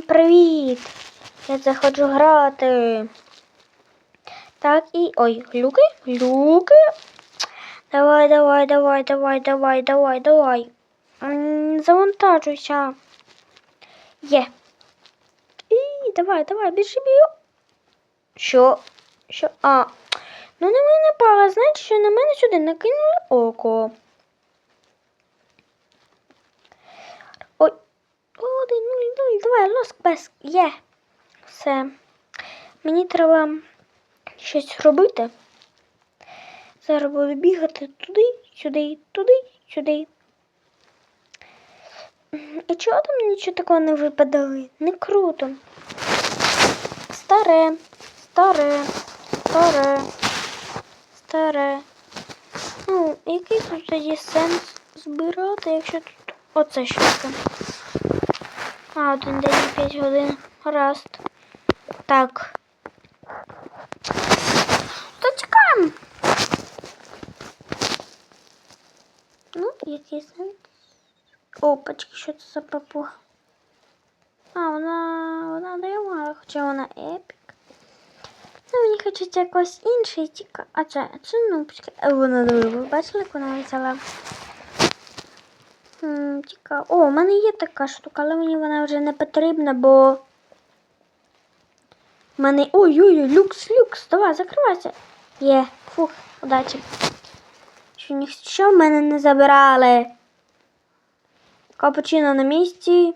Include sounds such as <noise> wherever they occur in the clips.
Привіт! Я заходжу грати. Так, і. Ой, глюки? Глюки. Давай, давай, давай, давай, давай, давай, давай. Завантажуйся. Є. І давай, давай, біжи бію. Що? Що? А. Ну на мене пала, значить, що на мене сюди накинули око. Один, нуль, нуль, давай, лоск без. Є. Все. Мені треба щось робити. Зараз буду бігати туди, сюди, туди, сюди. І чого там нічого такого не випадали? Не круто. Старе, старе, старе, старе. Ну, який тут тоді сенс збирати, якщо тут оце що таке? А, один день і п'ять годин. Гаразд. Так. То чекаємо. Ну, який сенс? Опачки, що це за папуга? А, вона, вона дрема, хоча вона епік. Ну, мені хочеться якось інший тільки. А це, це нубське. Е, Вона диви, ви бачили, як вона взяла? Цікаво. О, у мене є така штука, але мені вона вже не потрібна, бо. У мене. Ой-ой-ой, люкс, люкс, давай, закривайся. Є, фух, удачі. Що ніщо в мене не забирали. Капучино на місці.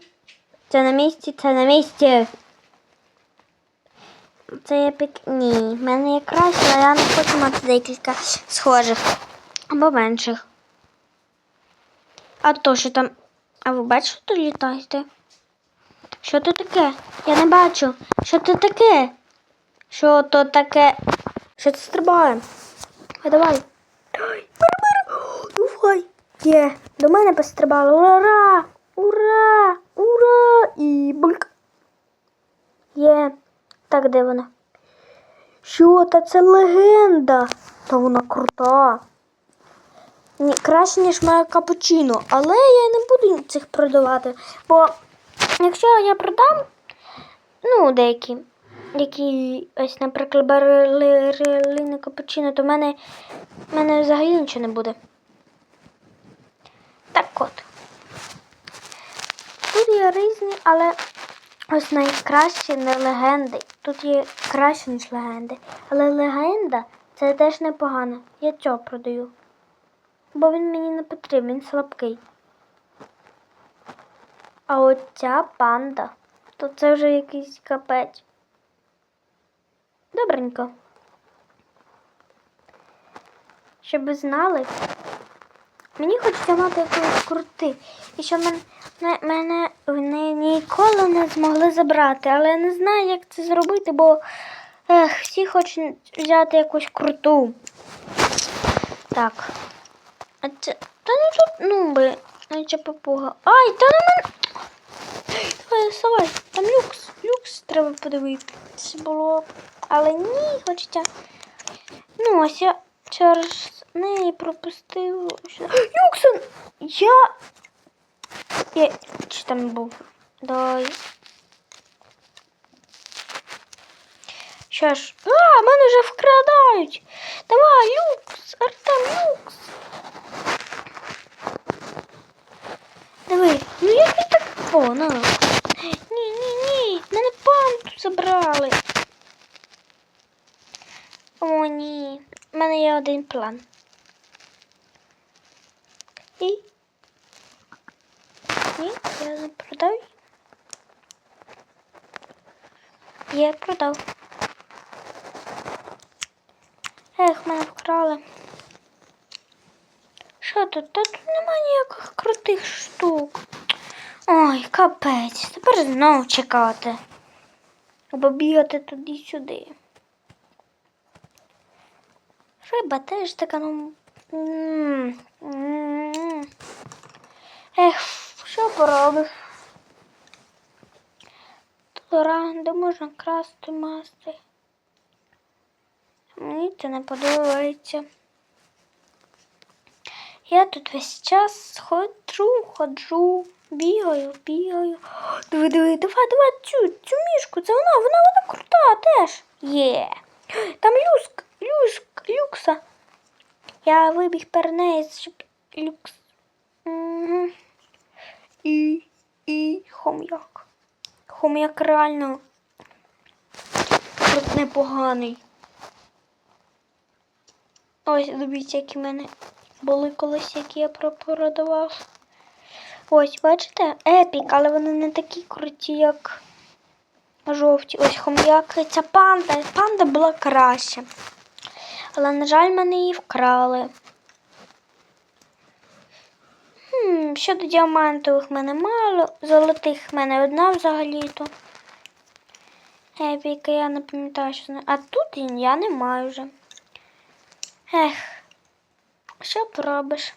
Це на місці, це на місці. Це я пік. Ні, в мене є краще, але я не хочу мати декілька схожих або менших. А то, що там. А ви бачите, літаєте? Що то таке? Я не бачу. Що то таке? Що то таке? Що це стрибає? А давай. <gasps> Давай. Є, до мене пострибало. Ура! Ура! Ура! І бульк. Є. Так, де вона? Що, та це легенда? Та вона крута. Краще, ніж моя капучино, але я не буду цих продавати. Бо якщо я продам, ну, деякі, які ось, наприклад, барлини капучино, то в мене, мене взагалі нічого не буде. Так от. Тут є різні, але ось найкращі не легенди. Тут є краще, ніж легенди. Але легенда це теж непогано. Я цього продаю бо він мені не потрібен, він слабкий. А от ця панда, то це вже якийсь капець. Добренько. Щоб ви знали, мені хочеться мати якийсь крутий. І що мене, мене вони ніколи не змогли забрати, але я не знаю, як це зробити, бо ех, всі хочуть взяти якусь круту. Так. А це. Та ну тут нуби. Наче папуга. Ай, та на мене. Давай, вставай. Там люкс. Люкс треба подивитися було. Але ні, хочеться. Ну, ось я через неї пропустив. Люксон! Я. Я. Чи там був? Дай. Що ж. А, мене вже вкрадають. Давай, люкс, Артем, люкс. Диви, ну як він так. О, на. Ні, ні, ні. Мене панту забрали. О, ні. У мене є один план. І. Ні, я не продав. Я продав. Ех, мене вкрали. Що тут? Та тут немає ніяких крутих штук. Ой, капець. Тепер знову чекати. Або бігати туди-сюди. Риба теж така, ну. Ех, що поробиш? Тут де можна красти масти. Мені це не подобається. Я тут весь час ходжу, ходжу. Бігаю, бігаю. Диви, диви, давай, давай цю, цю мішку. Це вона, вона, вона крута теж. Є. Там люск, люск, люкса. Я вибіг перед щоб люкс. Угу. І, і хом'як. Хом'як реально непоганий. Ось, дивіться, які в мене були колись, які я продавав. Ось, бачите, епік, але вони не такі круті, як жовті. Ось хом'як. Ця панда. Панда була краще. Але, на жаль, мене її вкрали. Хм, щодо діамантових в мене мало, золотих в мене одна взагалі-то. Епіка, я не пам'ятаю, що А тут я не маю вже. Ех, що поробиш?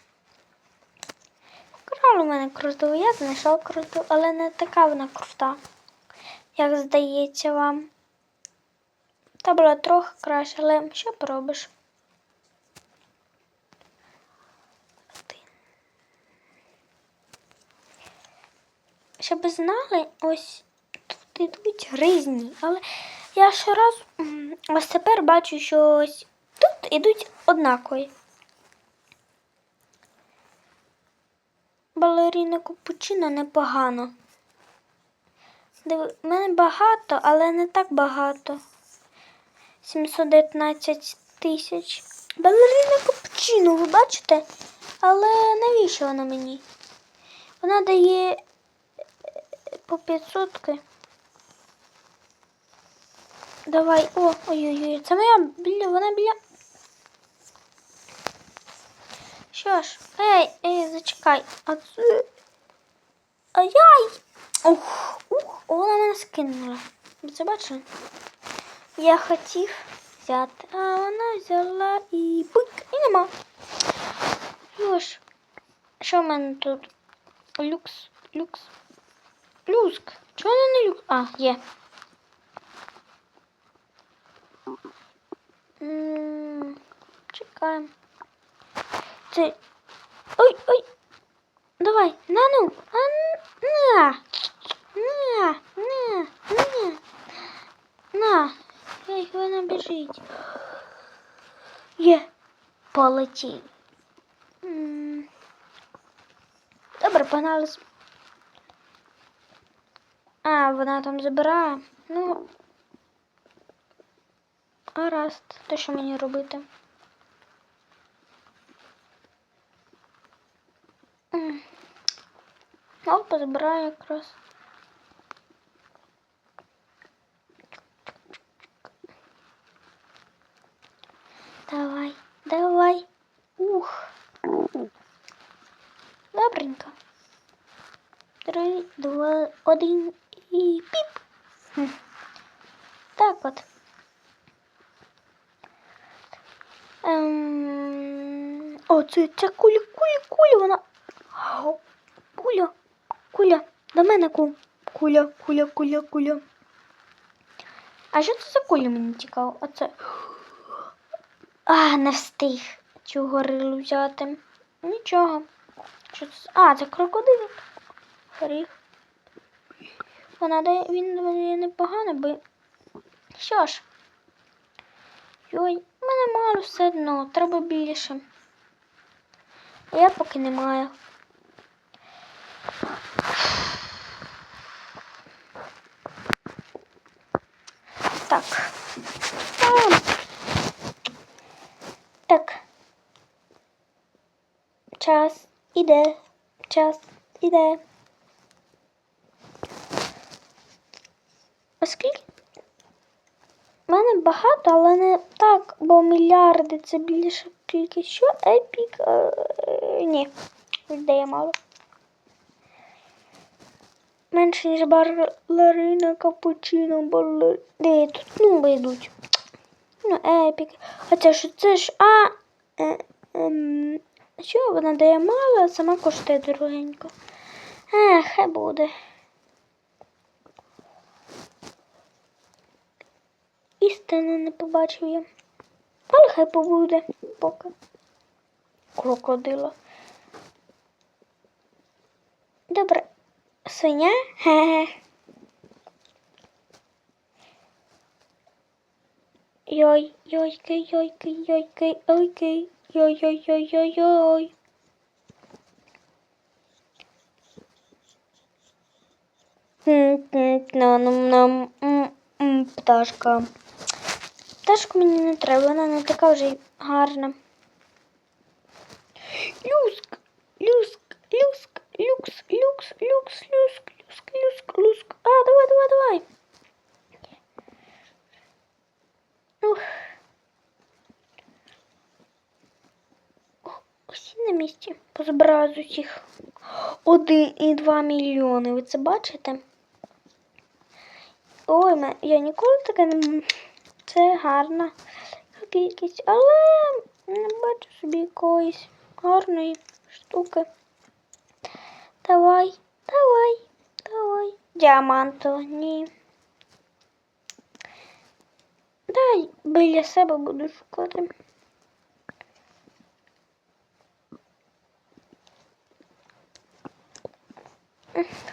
Вкрали в мене круту, я знайшов круту, але не така вона крута, як здається вам. Та була трохи краще, але що поробиш? Щоб знали, ось тут йдуть різні, але я щоразу м, ось тепер бачу, що ось тут ідуть однакові. Балеріна капучино непогано. Диви, мене багато, але не так багато. 719 тисяч. Балеріна капучино, ви бачите? Але навіщо вона мені? Вона дає е, по 500. Давай, о, ой-ой-ой, це моя біля, вона біля. Що ж, ей, ей, зачекай. А це... Ай-яй! Ух, ух, вона мене скинула. Це бачили? Я хотів взяти, а вона взяла і пик, і нема. Що ж, що в мене тут? Люкс, люкс. Люск. Чого вона не люкс? А, є. Чекаємо. Це. Ой, ой. Давай, на ну. А, на. На, на, на. На. Ей, вона біжить. Є. Полетів. Добре, погнали. А, вона там забирає. Ну. Гаразд, то що мені робити? О, позабираю якраз. Давай, давай. Ух. Добренько. Три, два, один і піп. Так от. Ем... О, це, це куля, куля, куля, вона. Куля, куля, до мене ку. Куля, куля, куля, куля. А що це за куля мені цікаво? Оце. А, не встиг цю горилу взяти. Нічого. Що це? А, це крокодил. Горіх. Вона дає, він дає непогано, бо. Що ж? Йой, мене мало все одно, треба більше. Я поки не маю. Так. Так. Час іде. Час іде. Оскільки У мене багато, але не так, бо мільярди це більше кількість. Що епік? Е, ні, ідея мало. Менше, ніж балерина, капучино, балер... Де тут ну йдуть? Ну, епік. А це ж це ж а. Е, ем, що вона дає мало, а сама коштує дорогенько. Ех, хай буде. Істини не побачив я. Але хай побуде поки. Крокодила. Добре, свиня? Хе-хе. <laughs> Йой, йойки, йойки, йойки, ойки, йой, йой, йой, йой, йой. Нам пташка. Пташку мені не треба, вона не така вже гарна. Люск, люск, люск, люкс, люкс, люкс, люск, люск, люск, люск. А, давай, давай, давай. Ух. Ох, Усі на місці. Позбираю з усіх. Один і два мільйони. Ви це бачите? Ой, я ніколи таке не. Це гарна кількість, але не бачу собі якоїсь гарної штуки. Давай, давай, давай. Діамантово, ні. Дай біля себе буду шукати.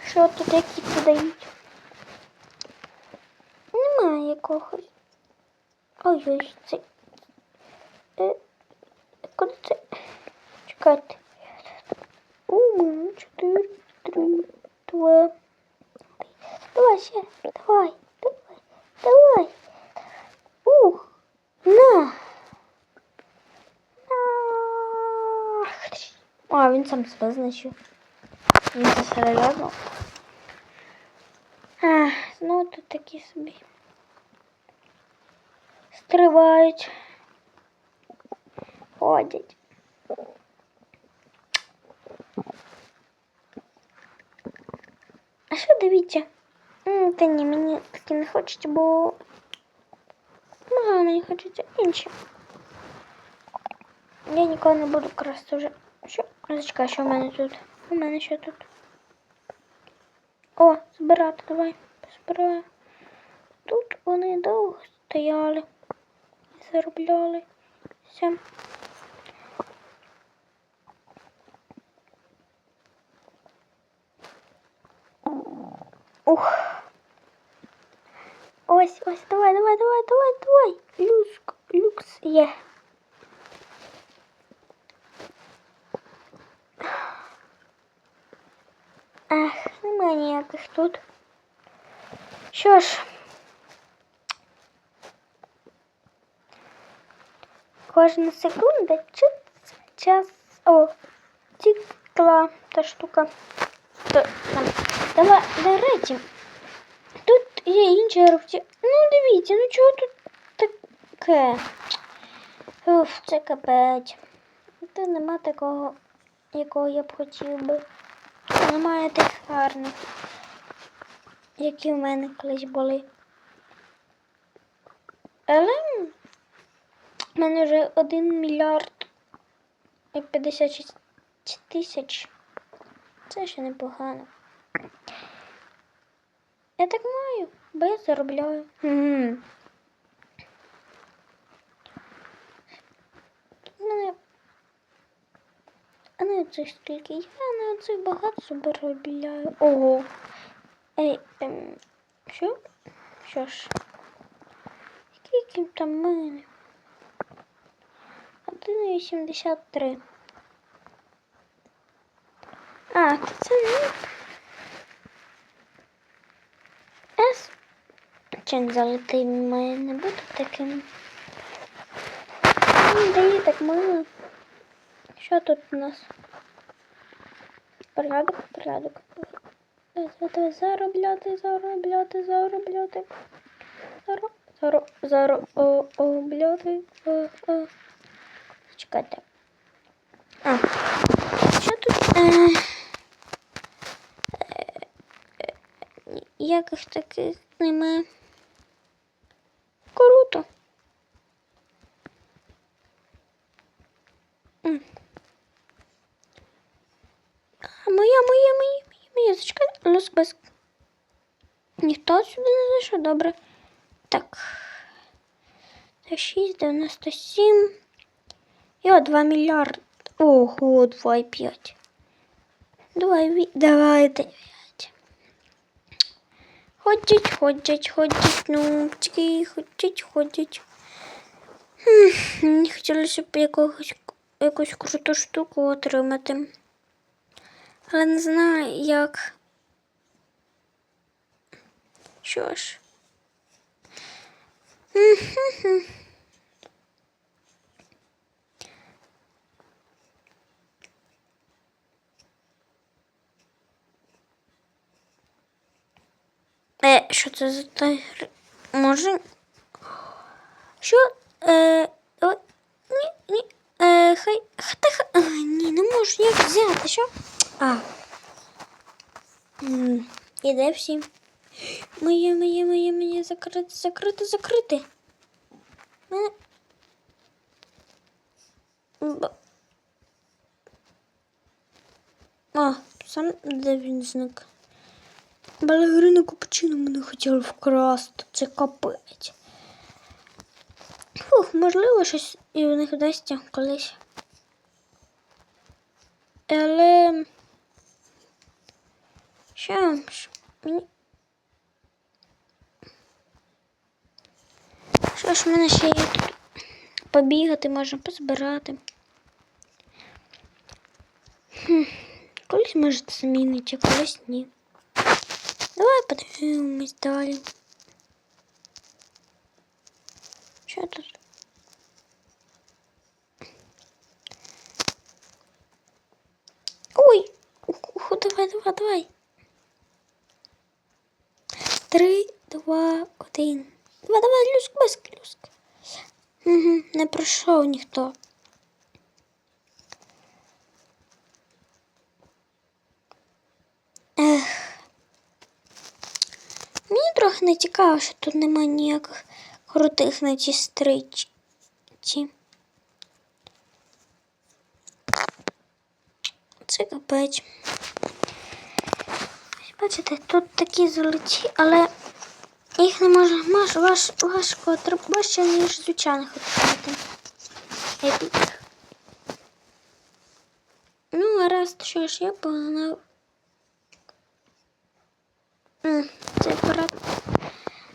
Що тут які подають? Немає якогось. Ой-ой, це. Е, куди це? Чекайте. У мене чотири, три, два. Давай ще, давай, давай, давай. Ух, на. А, він сам себе знищив. Він це серйозно. Ах, знову тут такі собі. Стривають. Ходять. А що дивіться? М, Та ні, мені такі не хочеться, бо ну, мені хочеться інші. Я ніколи не буду красти вже. Що? Зачекай, що в мене тут? У мене що тут? О, збирати давай. Збираю. Тут вони довго стояли і заробляли. Все. Ух. Ось, ось, давай, давай, давай, давай, давай. Люкс, люкс є. Немає ніяких тут. Що ж. Кожна секунда час. О, тікла та штука. То, там. Давай, до речі, тут є інші гравці. Ну, дивіться, ну чого тут таке? Уф, це капець. Тут нема такого, якого я б хотів би. Немає тих гарних, які в мене колись були. Але в мене вже 1 мільярд і 56 тисяч. Це ще непогано. Я так маю, бо я заробляю. М. В мене не це скільки. Я на це багато заробляю. Ого. Ей, ем, що? Що ж? Скільки там мене? 1,83. А, це не. С. Чи не залитий має не бути таким? Він дає так мало. Що тут у нас? Порядок, порядок. Заробляти, заробляти, заробляти. Заро. Чекайте. А, що тут? Е, е, яких таких немає. Круто. М. А, моя, моя, моя, моя, моя. Зачекай, лос без. Ніхто сюди не зайшов, добре. Так. Це 6,97. Йо, 2 мільярди. Ого, 2,5. Давай, ві- давай 9. ходять, ходять, ходять, нубчики, ходять, ходять. Мені хотілося б якогось, якусь круту штуку отримати. Але не знаю, як. Що ж. М-хм-хм. Е, що це за тигр? Може. Що? Е, о, ні, ні. Е, хай. Та, хай. А, ні, не можу як взяти, що? А. М, Іде всі. Моє, моє, моє, моє, закрити, закрити, закрити. Мене... А, сам де він зник. Балерина капучино мене хотіли вкрасти. Це капець. Фух, можливо, щось і в них вдасться колись. Але. Що мені. Що ж, в мене ще є тут побігати, можна позбирати. Хм. Колись може це змінить, а колись ні. Давай подивимось далі. Що тут? Ой! Уху, давай, давай, давай. Три, два, один. Давай, давай, люск, баск, люск. Угу, не пройшов ніхто. Ех. Мені трохи не цікаво, що тут немає ніяких крутих на цій стрічці. Це капець. Бачите, тут такі золоті, але їх не можна маш, важ, важко важче, ніж звичайних отримати. Епік. Ну, гаразд, що ж, я погнав. Цей апарат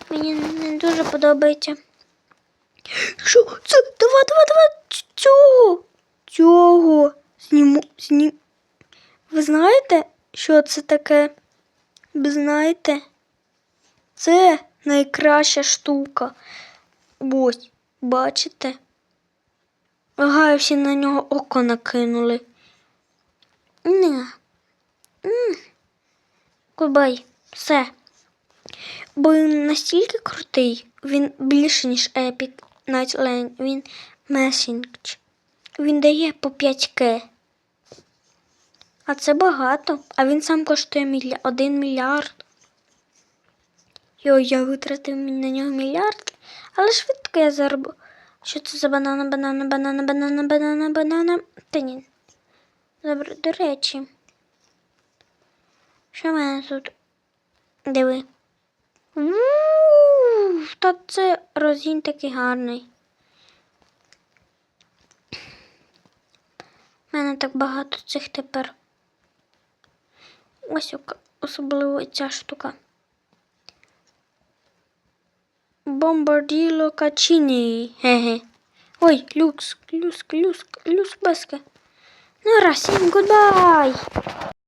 мені не дуже подобається. Що? Це? Давай, давай, давай. Цього. Цього. Зніму. Знім. Ви знаєте, що це таке? Ви знаєте? Це найкраща штука. Ось, бачите? Ага, всі на нього око накинули. Не. Кубай, все. Бо він настільки крутий, він більше, ніж Epic Nightline, він месендж. Він дає по 5К. А це багато. А він сам коштує мілья... 1 мільярд. Йо, я витратив на нього мільярд, але швидко я заробив. Що це за банана, банана, банана, банана, банана, банана? Та ні. Добре, до речі. Що в мене тут? Диви. У, Та це розгін такий гарний. У мене так багато цих тепер. Ось особливо ця штука. Бомбарділо качіні. Ге-ге. Ой, люкс, люкс, люкс, люкс, баска. Ну, раз, гудбай!